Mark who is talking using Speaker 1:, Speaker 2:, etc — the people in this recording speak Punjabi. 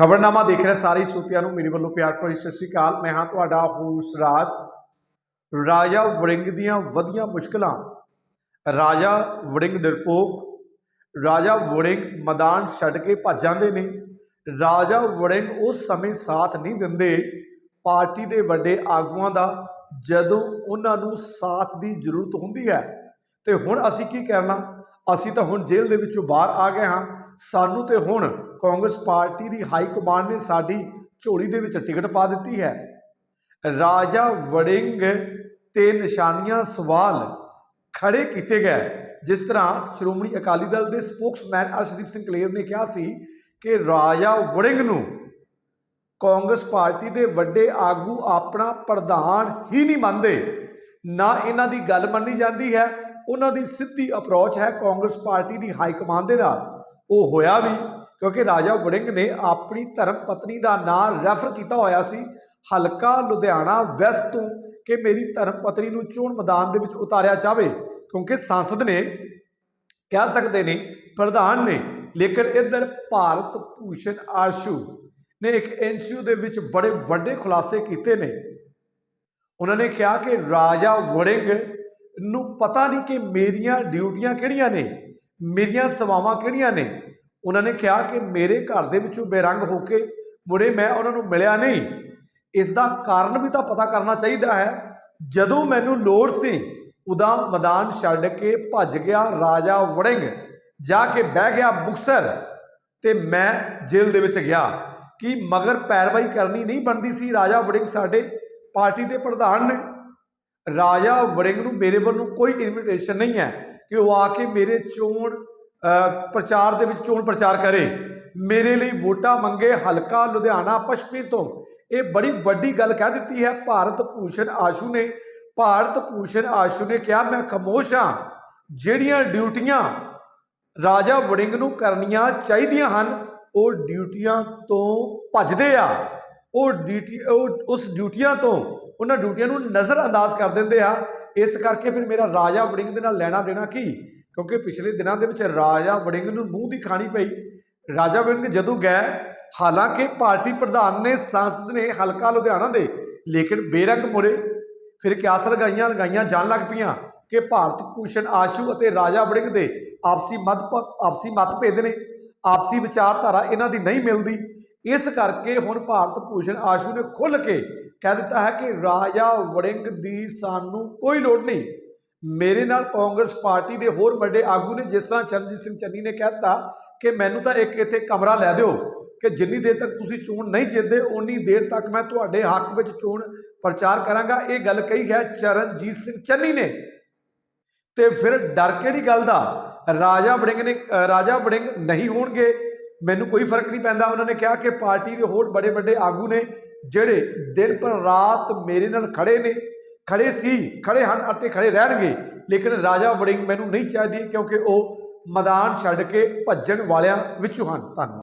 Speaker 1: ਖਬਰਨਾਮਾ ਦੇਖ ਰਹੇ ਸਾਰੇ ਸਰੋਤਿਆਂ ਨੂੰ, ਮੇਰੇ ਵੱਲੋਂ ਪਿਆਰ ਭਰੀ ਸਤਿ ਸ੍ਰੀ ਅਕਾਲ। ਮੈਂ ਹਾਂ ਤੁਹਾਡਾ ਹੋਸ ਰਾਜ। ਰਾਜਾ ਵੜਿੰਗ ਦੀਆਂ ਵਧੀਆਂ ਮੁਸ਼ਕਲਾਂ। ਰਾਜਾ ਵੜਿੰਗ ਡਰਪੋਕ ਰਾਜਾ ਵੜਿੰਗ ਮੈਦਾਨ ਛੱਡ ਕੇ ਭੱਜ ਜਾਂਦੇ ਨੇ। ਰਾਜਾ ਵੜਿੰਗ ਉਸ ਸਮੇਂ ਸਾਥ ਨਹੀਂ ਦਿੰਦੇ। ਪਾਰਟੀ ਦੇ ਵੱਡੇ ਆਗੂਆਂ ਦਾ ਜਦੋਂ ਉਹਨਾਂ ਨੂੰ ਸਾਥ ਦੀ ਜ਼ਰੂਰਤ ਹੁੰਦੀ ਹੈ। ਤੇ ਹੁਣ ਅਸੀਂ ਕੀ ਕਰਨਾ? ਅਸੀਂ ਤਾਂ ਹੁਣ ਜੇਲ੍ਹ ਦੇ ਵਿੱਚੋਂ ਬਾਹਰ ਆ ਗਏ ਹਾਂ। ਸਾਨੂੰ ਤੇ ਹੁਣ ਕਾਂਗਰਸ ਪਾਰਟੀ ਦੀ ਹਾਈ ਕਮਾਂਡ ਨੇ ਸਾਡੀ ਝੋਲੀ ਦੇ ਵਿੱਚ ਟਿਕਟ ਪਾ ਦਿੱਤੀ ਹੈ। ਰਾਜਾ ਵੜਿੰਗ ਤੇ ਨਿਸ਼ਾਨੀਆਂ ਸਵਾਲ ਖੜੇ ਕੀਤੇ ਗਏ। ਜਿਸ ਤਰ੍ਹਾਂ ਸ਼੍ਰੋਮਣੀ ਅਕਾਲੀ ਦਲ ਦੇ ਸਪੋਕਸਮੈਨ ਅਰਸ਼ਦੀਪ ਸਿੰਘ ਕਲੇਰ ਨੇ ਕਿਹਾ ਸੀ ਕਿ ਰਾਜਾ ਵੜਿੰਗ ਨੂੰ ਕਾਂਗਰਸ ਪਾਰਟੀ ਦੇ ਵੱਡੇ ਆਗੂ ਆਪਣਾ ਪ੍ਰਧਾਨ ਹੀ ਨਹੀਂ ਮੰਨਦੇ। ਨਾ ਇਹਨਾਂ ਦੀ ਗੱਲ ਮੰਨੀ ਜਾਂਦੀ ਹੈ ਉਹਨਾਂ ਦੀ ਸਿੱਧੀ ਅਪਰੋਚ ਹੈ ਕਾਂਗਰਸ ਪਾਰਟੀ ਦੀ ਹਾਈ ਕਮਾਂਡ ਦੇ ਨਾਲ। ਉਹ ਹੋਇਆ ਵੀ ਕਿਉਂਕਿ ਰਾਜਾ ਵੜਿੰਗ ਨੇ ਆਪਣੀ ਧਰਮ ਪਤਨੀ ਦਾ ਨਾਮ ਰੈਫਰ ਕੀਤਾ ਹੋਇਆ ਸੀ। ਹਲਕਾ ਲੁਧਿਆਣਾ ਵੈਸਟ ਤੋਂ ਕਿ ਮੇਰੀ ਧਰਮ ਪਤਨੀ ਨੂੰ ਚੋਣ ਮੈਦਾਨ ਦੇ ਵਿੱਚ ਉਤਾਰਿਆ ਜਾਵੇ। ਕਿਉਂਕਿ ਸੰਸਦ ਨੇ ਕਹਿ ਸਕਦੇ ਨੇ, ਪ੍ਰਧਾਨ ਨੇ, ਲੇਕਿਨ ਇੱਧਰ ਭਾਰਤ ਭੂਸ਼ਣ ਆਸ਼ੂ ਨੇ ਇੱਕ ਐਨਸੀਯੂ ਦੇ ਵਿੱਚ ਬੜੇ ਵੱਡੇ ਖੁਲਾਸੇ ਕੀਤੇ ਨੇ। ਉਹਨਾਂ ਨੇ ਕਿਹਾ ਕਿ ਰਾਜਾ ਵੜਿੰਗ ਨੂੰ ਪਤਾ ਨਹੀਂ ਕਿ ਮੇਰੀਆਂ ਡਿਊਟੀਆਂ ਕਿਹੜੀਆਂ ਨੇ, ਮੇਰੀਆਂ ਸੇਵਾਵਾਂ ਕਿਹੜੀਆਂ ਨੇ। ਉਹਨਾਂ ਨੇ ਕਿਹਾ ਕਿ ਮੇਰੇ ਘਰ ਦੇ ਵਿੱਚੋਂ ਬੇਰੰਗ ਹੋ ਕੇ ਮੁੜੇ ਮੈਂ ਉਹਨਾਂ ਨੂੰ ਮਿਲਿਆ ਨਹੀਂ। ਇਸ ਦਾ ਕਾਰਨ ਵੀ ਤਾਂ ਪਤਾ ਕਰਨਾ ਚਾਹੀਦਾ ਹੈ। ਜਦੋਂ ਮੈਨੂੰ ਲੋੜ ਸੀ ਉਦਾ ਮੈਦਾਨ ਛੱਡ ਕੇ ਭੱਜ ਗਿਆ ਰਾਜਾ ਵੜਿੰਗ, ਜਾ ਕੇ ਬਹਿ ਗਿਆ ਮੁਕਸਰ ਤੇ ਮੈਂ ਜੇਲ੍ਹ ਦੇ ਵਿੱਚ ਗਿਆ ਕਿ ਮਗਰ ਪੈਰਵਾਈ ਕਰਨੀ ਨਹੀਂ ਬਣਦੀ ਸੀ। ਰਾਜਾ ਵੜਿੰਗ ਸਾਡੇ ਪਾਰਟੀ ਦੇ ਪ੍ਰਧਾਨ ਨੇ ਰਾਜਾ ਵੜਿੰਗ ਨੂੰ ਮੇਰੇ ਵੱਲੋਂ ਕੋਈ ਇਨਵੀਟੇਸ਼ਨ ਨਹੀਂ ਹੈ ਕਿ ਉਹ ਆ ਕੇ ਮੇਰੇ ਚੋਣ ਪ੍ਰਚਾਰ ਦੇ ਵਿੱਚ ਚੋਣ ਪ੍ਰਚਾਰ ਕਰੇ। ਮੇਰੇ ਲਈ ਵੋਟਾਂ ਮੰਗੇ ਹਲਕਾ ਲੁਧਿਆਣਾ ਪਸ਼ਚਮੀ ਤੋਂ। ਇਹ ਬੜੀ ਵੱਡੀ ਗੱਲ ਕਹਿ ਦਿੱਤੀ ਹੈ। ਭਾਰਤ ਭੂਸ਼ਣ ਆਸ਼ੂ ਨੇ, ਭਾਰਤ ਭੂਸ਼ਣ ਆਸ਼ੂ ਨੇ ਕਿਹਾ, ਮੈਂ ਖਾਮੋਸ਼ ਹਾਂ। ਜਿਹੜੀਆਂ ਡਿਊਟੀਆਂ ਰਾਜਾ ਵੜਿੰਗ ਨੂੰ ਕਰਨੀਆਂ ਚਾਹੀਦੀਆਂ ਹਨ, ਉਹ ਡਿਊਟੀਆਂ ਤੋਂ ਭੱਜਦੇ ਆ। ਉਹ ਡਿਊਟੀ ਉਹ ਉਸ ਡਿਊਟੀਆਂ ਤੋਂ ਉਹਨਾਂ ਡਿਊਟੀਆਂ ਨੂੰ ਨਜ਼ਰ ਅੰਦਾਜ਼ ਕਰ ਦਿੰਦੇ ਆ। ਇਸ ਕਰਕੇ ਫਿਰ ਮੇਰਾ ਰਾਜਾ ਵੜਿੰਗ ਦੇ ਨਾਲ ਲੈਣਾ ਦੇਣਾ ਕੀ? ਕਿਉਂਕਿ ਪਿਛਲੇ ਦਿਨਾਂ ਦੇ ਵਿੱਚ ਰਾਜਾ ਵੜਿੰਗ ਨੂੰ ਮੂੰਹ ਦੀ ਖਾਣੀ ਪਈ। ਰਾਜਾ ਵੜਿੰਗ ਜਦੋਂ ਗਏ, ਹਾਲਾਂਕਿ ਪਾਰਟੀ ਪ੍ਰਧਾਨ ਨੇ, ਸੰਸਦ ਨੇ ਹਲਕਾ ਲੁਧਿਆਣਾ ਦੇ, ਲੇਕਿਨ ਬੇਰੰਗ ਮੁੜੇ ਫਿਰ ਕਿਆਸ ਲਗਾਈਆਂ ਲਗਾਈਆਂ ਜਾਣ ਲੱਗ ਪਈਆਂ ਕਿ ਭਾਰਤ ਭੂਸ਼ਣ ਆਸ਼ੂ ਅਤੇ ਰਾਜਾ ਵੜਿੰਗ ਦੇ ਆਪਸੀ ਮਤ ਆਪਸੀ ਮਤਭੇਦ ਨੇ। ਆਪਸੀ ਵਿਚਾਰਧਾਰਾ ਇਹਨਾਂ ਦੀ ਨਹੀਂ ਮਿਲਦੀ। ਇਸ ਕਰਕੇ ਹੁਣ ਭਾਰਤ ਭੂਸ਼ਣ ਆਸ਼ੂ ਨੇ ਖੁੱਲ੍ਹ ਕੇ ਕਹਿ ਦਿੱਤਾ ਹੈ ਕਿ ਰਾਜਾ ਵੜਿੰਗ ਦੀ ਸਾਨੂੰ ਕੋਈ ਲੋੜ ਨਹੀਂ। ਮੇਰੇ ਨਾਲ ਕਾਂਗਰਸ ਪਾਰਟੀ ਦੇ ਹੋਰ ਵੱਡੇ ਆਗੂ ਨੇ ਜਿਸ ਤਰ੍ਹਾਂ ਚਰਨਜੀਤ ਸਿੰਘ ਚੰਨੀ ਨੇ ਕਹਿਤਾ ਕਿ ਮੈਨੂੰ ਤਾਂ ਇੱਕ ਇੱਥੇ ਕਮਰਾ ਲੈ ਦਿਓ ਕਿ ਜਿੰਨੀ ਦੇਰ ਤੱਕ ਤੁਸੀਂ ਚੋਣ ਨਹੀਂ ਜਿੱਤਦੇ ਉਨੀ ਦੇਰ ਤੱਕ ਮੈਂ ਤੁਹਾਡੇ ਹੱਕ ਵਿੱਚ ਚੋਣ ਪ੍ਰਚਾਰ ਕਰਾਂਗਾ। ਇਹ ਗੱਲ ਕਹੀ ਹੈ ਚਰਨਜੀਤ ਸਿੰਘ ਚੰਨੀ ਨੇ। ਤੇ ਫਿਰ ਡਰ ਕਿਹੜੀ ਗੱਲ ਦਾ? ਰਾਜਾ ਵੜਿੰਗ ਨੇ, ਰਾਜਾ ਵੜਿੰਗ ਨਹੀਂ ਹੋਣਗੇ। ਮੈਨੂੰ ਕੋਈ ਫ਼ਰਕ ਨਹੀਂ ਪੈਂਦਾ। ਉਹਨਾਂ ਨੇ ਕਿਹਾ ਕਿ ਪਾਰਟੀ ਦੇ ਹੋਰ ਬੜੇ ਵੱਡੇ ਆਗੂ ਨੇ, ਜਿਹੜੇ ਦਿਨ ਪਰ ਰਾਤ ਮੇਰੇ ਨਾਲ ਖੜੇ ਨੇ, ਖੜੇ ਸੀ, ਖੜੇ ਹਨ ਅਤੇ ਖੜੇ ਰਹਿਣਗੇ। ਲੇਕਿਨ ਰਾਜਾ ਵੜਿੰਗ ਮੈਨੂੰ ਨਹੀਂ ਚਾਹੀਦੀ ਕਿਉਂਕਿ ਉਹ ਮੈਦਾਨ ਛੱਡ ਕੇ ਭੱਜਣ ਵਾਲਿਆਂ ਵਿੱਚੋਂ ਹਨ। ਧੰਨਵਾਦ।